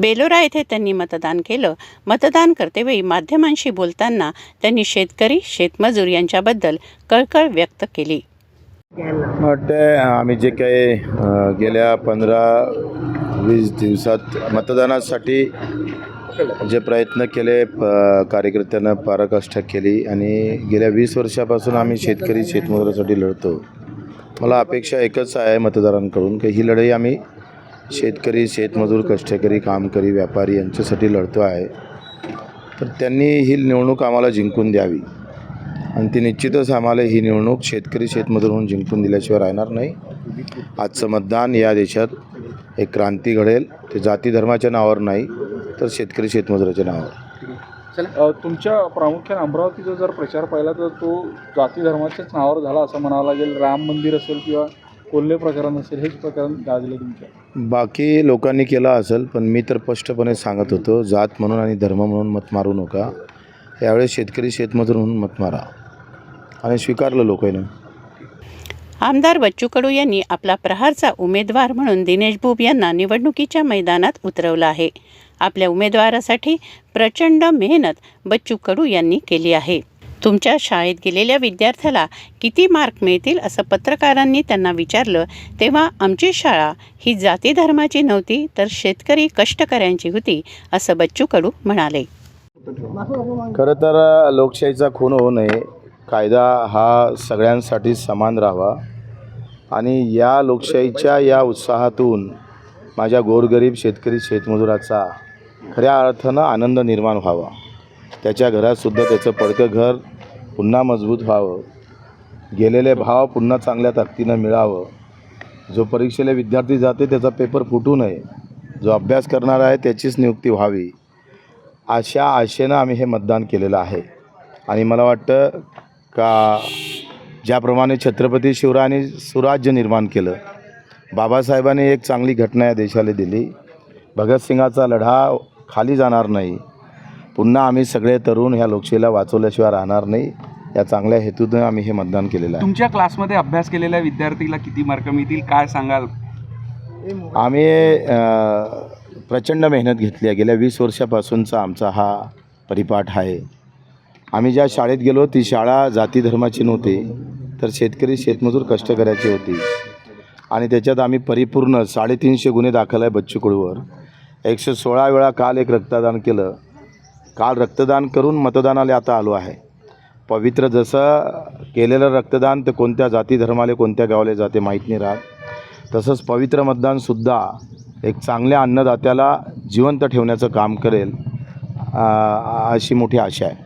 बेलोरा येथे त्यांनी मतदान केलं. मतदान करतेवेळी माध्यमांशी बोलताना त्यांनी शेतकरी शेतमजूर यांच्याबद्दल कळकळ व्यक्त केली. मला वाटतं आम्ही जे काही गेल्या पंधरा वीस दिवसात मतदानासाठी जे प्रयत्न केले प कार्यकर्त्यांना पराकाष्ठा केली आणि गेल्या वीस वर्षापासून आम्ही शेतकरी शेतमजुरासाठी लढतो. मला अपेक्षा एकच आहे मतदारांकडून की ही लढाई आम्ही शेतकरी शेतमजूर कष्टकरी कामकरी व्यापारी यांच्यासाठी लढतो आहे. तर त्यांनी ही निवडणूक आम्हाला जिंकून द्यावी. आणि ती निश्चितच आम्हाला ही निवडणूक शेतकरी शेतमजूर म्हणून जिंकून दिल्याशिवाय राहणार नाही. आजचं मतदान या देशात एक क्रांती घडेल. ते जाती धर्माच्या नावावर नाही तर शेतकरी शेतमजुराच्या नावावर. तुमच्या प्रामुख्याने अमरावतीचा जर प्रचार पाहिला तर तो जाती धर्माच्याच नावावर झाला असं म्हणावं लागेल. राम मंदिर असेल किंवा कोल्हे प्रकरण असेल हेच प्रकरण गाजले तुमच्या. बाकी लोकांनी केलं असेल पण मी तर स्पष्टपणे सांगत होतो जात म्हणून आणि धर्म म्हणून मत मारू नका. यावेळेस शेतकरी शेतमजूर म्हणून मत मारा. आणि स्वीकारलं लोकांनी. आमदार बच्चू कडू यांनी आपला प्रहारचा उमेदवार म्हणून दिनेश बुब यांना निवडणुकीच्या मैदानात उतरवलं आहे. आपल्या उमेदवारासाठी प्रचंड मेहनत बच्चू कडू यांनी केली आहे. तुमच्या शाळेत गेलेल्या विद्यार्थ्याला किती मार्क मिळतील असं पत्रकारांनी त्यांना विचारलं तेव्हा आमची शाळा ही जाती धर्माची नव्हती तर शेतकरी कष्टकऱ्यांची होती असं बच्चू कडू म्हणाले. खरं तर लोकशाहीचा खून होऊ नये. कायदा हा सगळ्यांसाठी समान राहावा. आणि या लोकशाहीच्या या उत्साहातून माझ्या गोरगरीब शेतकरी शेतमजुराचा खऱ्या अर्थानं आनंद निर्माण व्हावा. त्याच्या घरातसुद्धा त्याचं पडकं घर पुन्हा मजबूत व्हावं. गेलेले भाव पुन्हा चांगल्या ताकदीनं मिळावं. जो परीक्षेला विद्यार्थी जाते त्याचा पेपर फुटू नये. जो अभ्यास करणार आहे त्याचीच नियुक्ती व्हावी. अशा आशेनं आम्ही हे मतदान केलेलं आहे. आणि मला वाटतं का ज्याप्रमाणे छत्रपती शिवरायांनी सुराज्य निर्माण केलं बाबासाहेबांनी एक चांगली घटना या देशाला दिली. भगतसिंगाचा लढा खाली जाणार नाही. पुन्हा आम्ही सगळे तरुण ह्या लोकशाहीला वाचवल्याशिवाय राहणार नाही. या चांगल्या हेतूनं आम्ही हे मतदान केलेलं आहे. तुमच्या क्लासमध्ये अभ्यास केलेल्या विद्यार्थीला किती मार्क मिळतील? काय सांगाल? आम्ही प्रचंड मेहनत घेतली आहे. गेल्या वीस वर्षापासूनचा आमचा हा परिपाठ आहे. आम्ही ज्या शाळेत गेलो ती शाळा जाती धर्माची नव्हती तर शेतकरी शेतमजूर कष्टकऱ्याची होती. आणि त्याच्यात आम्ही परिपूर्ण साडेतीनशे गुन्हे दाखल आहे बच्चू कडूवर एकशे सोळा वेळा काल एक रक्तदान केलं. काल रक्तदान करून मतदानाला आता आलो आहे. पवित्र जसं केलेलं रक्तदान तर कोणत्या जाती धर्माले कोणत्या गावाला जाते माहीत नाही राहत. तसंच पवित्र मतदानसुद्धा एक चांगल्या अन्नदात्याला जिवंत ठेवण्याचं काम करेल अशी मोठी आशा आहे.